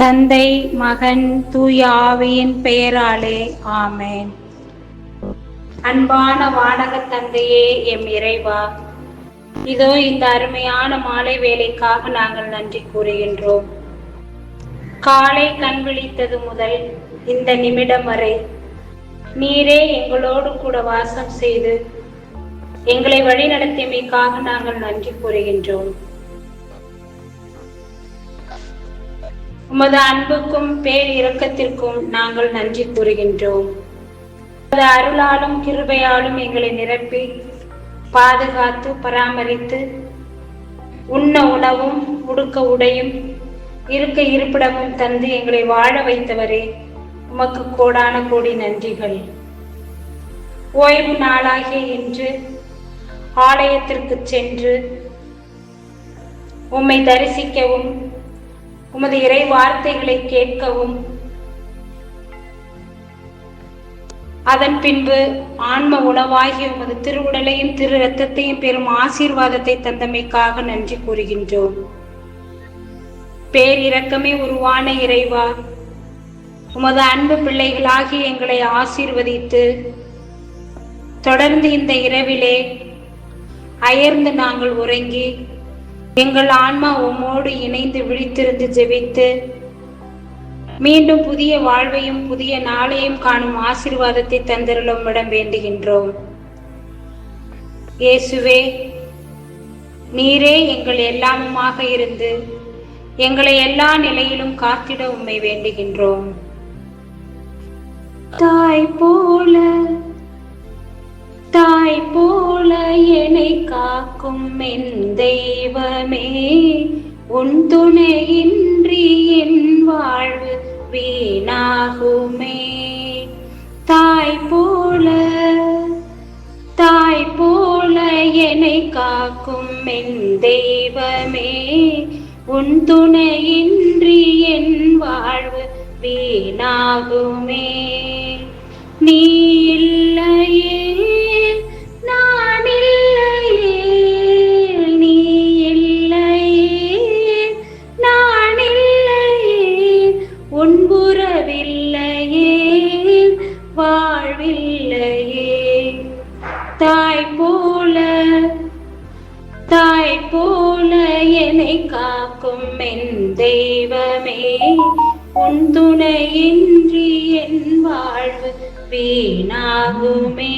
தந்தை மகன் தூய ஆவியின் பெயராலே ஆமேன். அன்பான வானக தந்தையே எம் இறைவா இதோ இந்த அருமையான மாலை வேலைக்காக நாங்கள் நன்றி கூறுகின்றோம். காலை கண் விழித்தது முதல் இந்த நிமிடம் வரை நீரே எங்களோடு கூட வாசம் செய்து எங்களை வழிநடத்தியமைக்காக நாங்கள் நன்றி கூறுகின்றோம். உமது அன்புக்கும் பேர் இரக்கத்திற்கும் நாங்கள் நன்றி கூறுகின்றோம். உமது அருளாலும் கிருபையாலும் எங்களை நிரப்பி பாதுகாத்து பராமரித்து உண்ண உணவும் உடுக்க உடையும் இருக்க இருப்பிடமும் தந்து எங்களை வாழ வைத்தவரே உமக்கு கோடான கோடி நன்றிகள். ஓய்வு நாளாகிய இன்று ஆலயத்திற்கு சென்று உம்மை தரிசிக்கவும் உமது இறை வார்த்தைகளை கேட்கவும். அதன் பின்பு ஆன்ம உணவாகிய உமது திருவுடலையும் திரு ரத்தத்தையும் பெறும் ஆசீர்வாதத்தை தந்தமைக்காக நன்றி கூறுகின்றோம். பேரிரக்கமே உருவான இறைவா உமது அன்பு பிள்ளைகளாகி எங்களை ஆசீர்வதித்து தொடர்ந்து இந்த இரவிலே அயர்ந்து நாங்கள் உறங்கி எங்கள் ஆன்மா உம்மோடு இணைந்து விழித்திருந்து ஜெபித்து மீண்டும் புதிய வாழ்வையும் புதிய நாளையும் காணும் ஆசீர்வாதத்தை தந்திருளுமிடம் வேண்டுகின்றோம். இயேசுவே நீரே எங்கள் எல்லாமுமாக இருந்து எங்களை எல்லா நிலையிலும் காத்திட உம்மை வேண்டுகின்றோம். தாய் போல என்னை காக்கும் என் தெய்வமே உன் துணையின்றி என் வாழ்வு வீணாகுமே. தாய் போல தாய் போல என்னை காக்கும் என் தெய்வமே உன் துணையின்றி என் வாழ்வு வீணாகுமே. நீ தாய் போல தாய் போல என்னை காக்கும் என் தெய்வமே. உன் துணையின்றி என் வாழ்வு வீணாகுமே.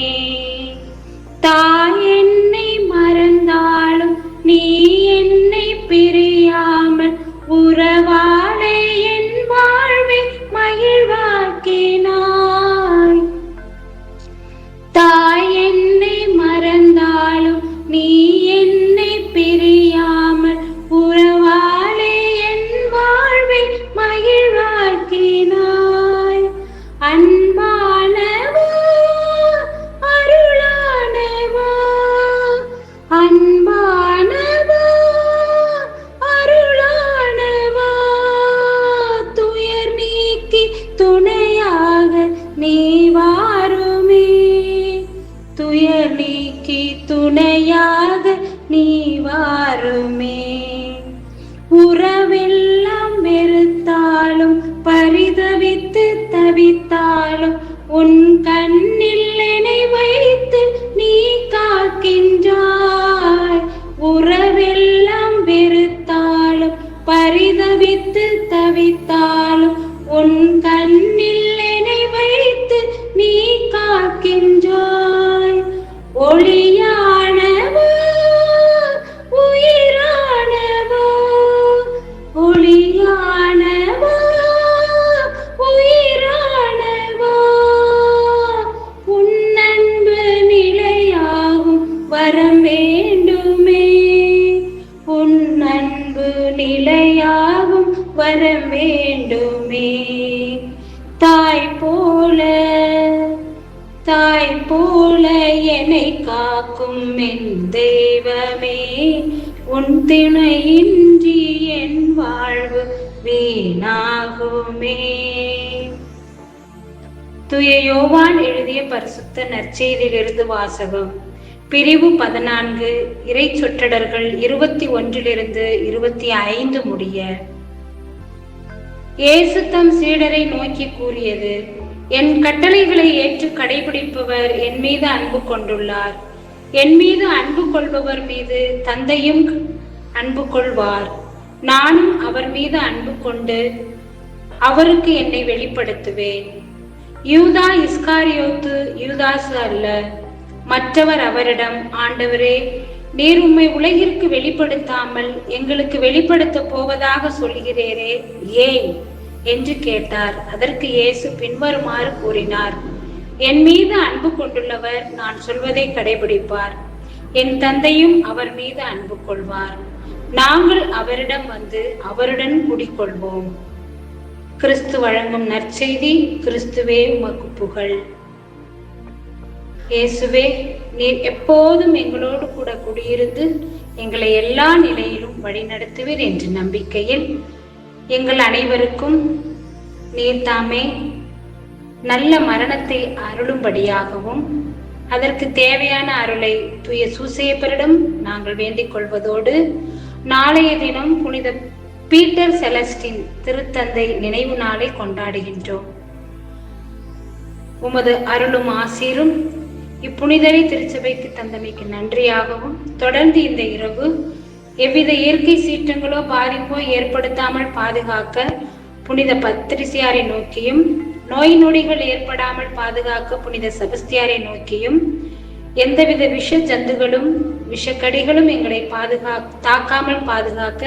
வாருமே உறவெல்லாம் வெறுத்தாலும் பரிதவித்து தவித்தாலும் உன் கண்ணில் என்னை வைத்து நீ காக்கின்றாய். உறவெல்லாம் வெறுத்தாலும் பரிதவித்து தவித்தாலும் உன் கண்ணில் என்னை வைத்து நீ காக்கின்றாய். ஒளி பிழையாகும் வர வேண்டுமே. தாய் போல தாய் போல என்னை காக்கும் என் தெய்வமே. உன் திணையின்றி என் வாழ்வு வீணாகுமே. தூய யோவான் எழுதிய பரிசுத்த நற்செய்தியிலிருந்து வாசகம். பிரிவு பதினான்கு இறை சொற்றடர்கள் இருபத்தி ஒன்றிலிருந்து இருபத்தி ஐந்து முடிய. இயேசு தம் சீடரை நோக்கி கூறியது என் கட்டளைகளை ஏற்று கடைபிடிப்பவர் என் மீது அன்பு கொண்டுள்ளார். என் மீது அன்பு கொள்பவர் மீது தந்தையும் அன்பு கொள்வார். நானும் அவர் மீது அன்பு கொண்டு அவருக்கு என்னை வெளிப்படுத்துவேன். யூதா இஸ்காரியோத்து யூதாசு அல்ல. மற்றவர் அவரிடம் ஆண்டவரே நீர் உம்மை உலகிற்கு வெளிப்படுத்தாமல் எங்களுக்கு வெளிப்படுத்த போவதாக சொல்கிறேரே ஏன்? என்று கேட்டார். அதற்கு இயேசு பின்வருமாறு கூறினார் என் மீது அன்பு கொண்டுள்ளவர் நான் சொல்வதை கடைபிடிப்பார். என் தந்தையும் அவர் மீது அன்பு கொள்வார். நாங்கள் அவரிடம் வந்து அவருடன் குடிக்கொள்வோம் கிறிஸ்து வழங்கும் நற்செய்தி கிறிஸ்துவே உமக்கு புகழ். இயேசுவே நீர் எப்போதும் எங்களோடு கூட குடியிருந்து எங்களை எல்லா நிலையிலும் வழிநடத்துவீர் என்ற நம்பிக்கையில் எங்கள் அனைவருக்கும் நீர் தாமே நல்ல மரணத்தை அருளும்படியாகவும் அதற்கு தேவையான அருளை தூய சூசையப்பரிடம் நாங்கள் வேண்டிக் கொள்வதோடு நாளைய தினம் புனித பீட்டர் செலஸ்டின் திருத்தந்தை நினைவு நாளை கொண்டாடுகின்றோம். உமது அருளும் ஆசீரும் இப்புனிதரை திருச்சபைக்கு தந்தமைக்கு நன்றியாகவும் தொடர்ந்து இந்த இரவு எவ்வித இயற்கை சீற்றங்களோ பாதிப்போ ஏற்படுத்தாமல் பாதுகாக்க புனித பத்திரிசியாரை நோக்கியும் நோய் நொடிகள் ஏற்படாமல் பாதுகாக்க புனித சபஸ்தியாரை நோக்கியும் எந்தவித விஷ ஜந்துகளும் விஷக்கடிகளும் எங்களை பாதுகா தாக்காமல் பாதுகாக்க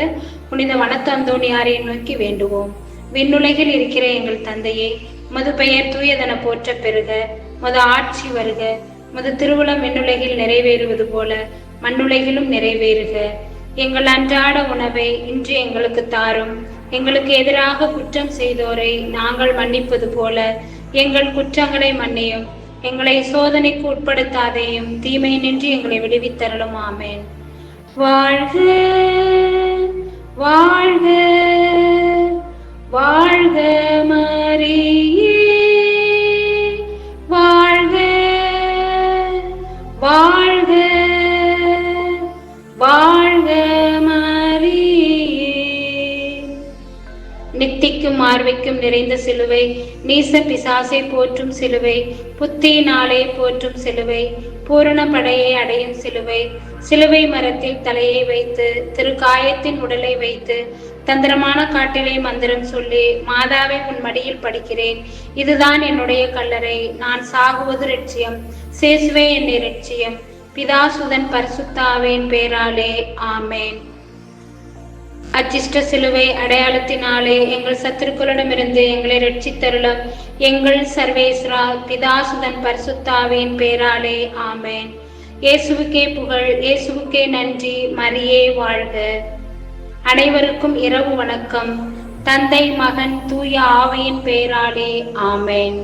புனித வனத்தந்தோணியாரை நோக்கி வேண்டுவோம். விண்ணுலகில் இருக்கிற எங்கள் தந்தையை மது பெயர் தூயதன போற்ற பெறுக மது ஆட்சி வருக உமது திருவுளம் மின்னுலகில் நிறைவேறுவது போல மண்ணுலகிலும் நிறைவேறுக. எங்கள் அன்றாட உணவை இன்று எங்களுக்கு தாரும். எங்களுக்கு எதிராக குற்றம் செய்தோரை நாங்கள் மன்னிப்பது போல எங்கள் குற்றங்களை மன்னியும். எங்களை சோதனைக்கு உட்படுத்தாதேயும் தீமை நின்று எங்களை விடுவித்தரலும் ஆமேன். வாழ்க வாழ்க வாழ்க மரியே. நித்திக்கும் நிறைந்த சிலுவை. நீச பிசாசை போற்றும் சிலுவை. புத்தியினாலே போற்றும் சிலுவை. பூரண படையை அடையும் சிலுவை. சிலுவை மரத்தில் தலையை வைத்து திருக்காயத்தின் உடலை வைத்து தந்திரமான காட்டிலே மந்திரம் சொல்லி மாதாவை உன் மடியில் படிக்கிறேன். இதுதான் என்னுடைய கல்லறை. நான் சாகுவது லட்சியம். சேசுவே என்னை லட்சியம். பிதாசுதன் பரிசுத்தாவேன் பேராலே. ஆமேன். அச்சிஷ்ட சிலுவை அடையாளத்தினாலே எங்கள் சத்துருக்களிடமிருந்து எங்களை ரட்சித்தருளும் எங்கள் சர்வேஸ்வரா பிதாசுதன் பரிசுத்தாவின் பேராலே ஆமேன். இயேசுவுக்கே புகழ் இயேசுவுக்கே நன்றி மரியே வாழ்க. அனைவருக்கும் இரவு வணக்கம். தந்தை மகன் தூய ஆவையின் பெயராலே ஆமேன்.